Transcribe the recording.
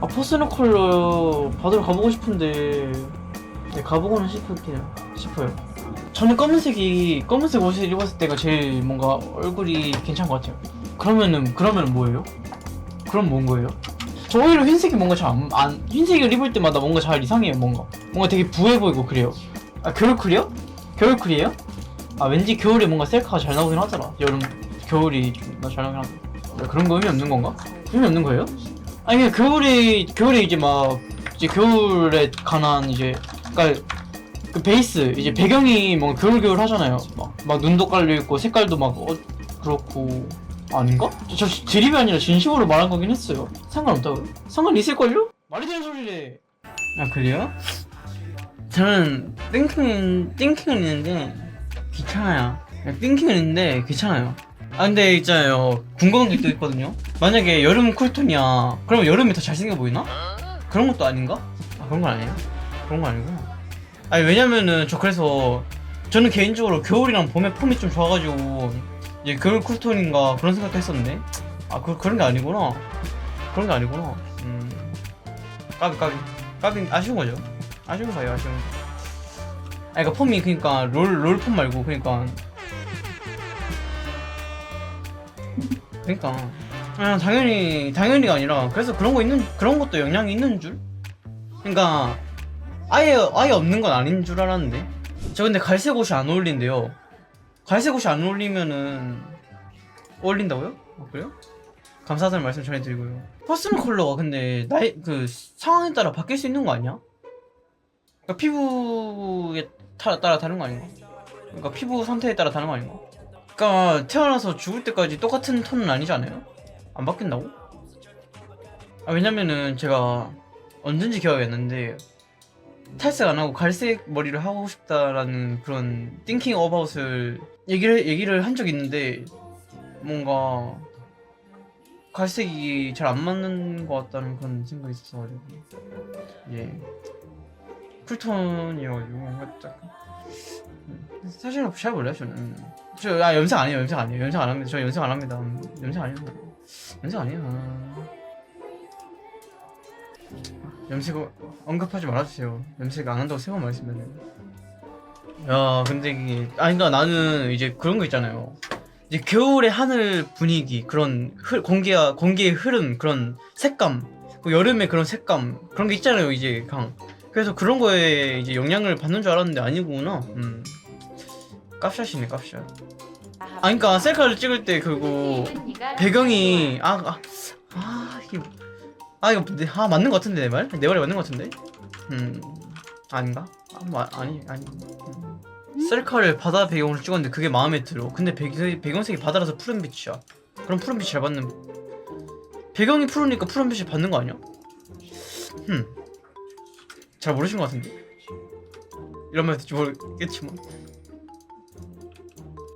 아 컬러 받으러 가보고 싶은데 네, 가보고는 싶을게요 싶어요 저는 검은색이 검은색 옷을 입었을 때가 제일 뭔가 얼굴이 괜찮은 것 같아요 그러면은 그러면은 뭐예요? 그럼 뭔 거예요? 저 오히려 흰색이 뭔가 잘 안, 안 흰색을 입을 때마다 뭔가 잘 이상해요 뭔가 뭔가 되게 부해 보이고 그래요 아 겨울쿨이요? 겨울쿨이에요? 아 왠지 겨울에 뭔가 셀카가 잘 나오긴 하더라 여름 겨울이 좀잘 나오긴 하더라 야, 그런 거 의미 없는 건가? 의미 없는 거예요? 아니 그냥 겨울에 겨울에 이제 막 이제 겨울에 관한 이제 그니까 그 베이스 이제 배경이 뭔가 겨울 겨울 하잖아요 막, 막 눈도 깔려 있고 색깔도 막 어, 그렇고 아닌가? 저, 저 드립이 아니라 진심으로 말한 거긴 했어요 상관없다고요? 상관 있을걸요? 말이 되는 소리래 아 그래요? 저는 띵킹 띵킹은 있는데 귀찮아요 띵킹은 있는데 귀찮아요 아 근데 있잖아요 궁금한 게 또 있거든요. 만약에 여름 쿨톤이야. 그러면 여름이 더 잘생겨 보이나? 그런 것도 아닌가? 아 그런 건 아니에요? 그런 거 아니구나 아니 왜냐면은 저 그래서 저는 개인적으로 겨울이랑 봄의 폼이 좀 좋아가지고 이제 겨울 쿨톤인가 그런 생각도 했었는데. 아 그, 그런 게 아니구나. 그런 게 아니구나. 음. 까비 까비. 까비 아쉬운 거죠. 아쉬운 거예요 아쉬운 거. 아니 그니까 폼이 그니까 롤롤 폼 말고 그니까 그니까 아, 당연히 당연히가 아니라 그래서 그런 거 있는 그런 것도 영향이 있는 줄 그러니까 아예 아예 없는 건 아닌 줄 알았는데 저 근데 갈색 옷이 안 어울린대요 갈색 옷이 안 어울리면은 어울린다고요? 아, 그래요? 감사하다는 말씀 전해드리고요 퍼스널 컬러가 근데 나의 그 상황에 따라 바뀔 수 있는 거 아니야? 그러니까 피부에 타- 따라 다른 거 아닌가? 그러니까 피부 상태에 따라 다른 거 아닌가? 그러니까 태어나서 죽을 때까지 똑같은 톤은 아니지 않아요? 안 바뀐다고? 아 왜냐면은 제가 언젠지 기억이 안 나는데 탈색 안 하고 갈색 머리를 하고 싶다라는 그런 띵킹 어바웃을 얘기를 얘기를 한 적이 있는데 뭔가 갈색이 잘 안 맞는 것 같다는 그런 생각이 있어가지고 예 쿨톤이어가지고 음, 사실은 잘 몰라요? 저는? 저 아 염색 아니에요. 염색 아니에요. 염색 안 합니다. 저 염색 안 합니다. 음, 염색 아니에요. 염색 아니에요. 염색 어- 언급하지 말아주세요. 염색 안 한다고 세번 말했으면 야 근데 이게 아니 그러니까 나는 이제 그런 거 있잖아요. 이제 겨울의 하늘 분위기 그런 흐, 공기와 공기의 흐름 그런 색감 그 여름의 그런 색감 그런 게 있잖아요 이제 강 그래서 그런 거에 이제 영향을 받는 줄 알았는데 아니구나 음 깝샷이네 깝샷 아 그니까 셀카를 찍을 때 그거 배경이 아, 아, 아 이게 아 이거 내- 아 맞는 것 같은데 내 말? 내 말이 맞는 것 같은데? 음 아닌가? 아, 마, 아니 아니 음. 셀카를 바다 배경으로 찍었는데 그게 마음에 들어 근데 배경, 배경색이 바다라서 푸른빛이야 그럼 푸른빛 잘 받는 배경이 푸르니까 푸른빛을 받는 거 아니야? 흠 잘 모르신 것 같은데? 이런 말 듣지 모르겠지만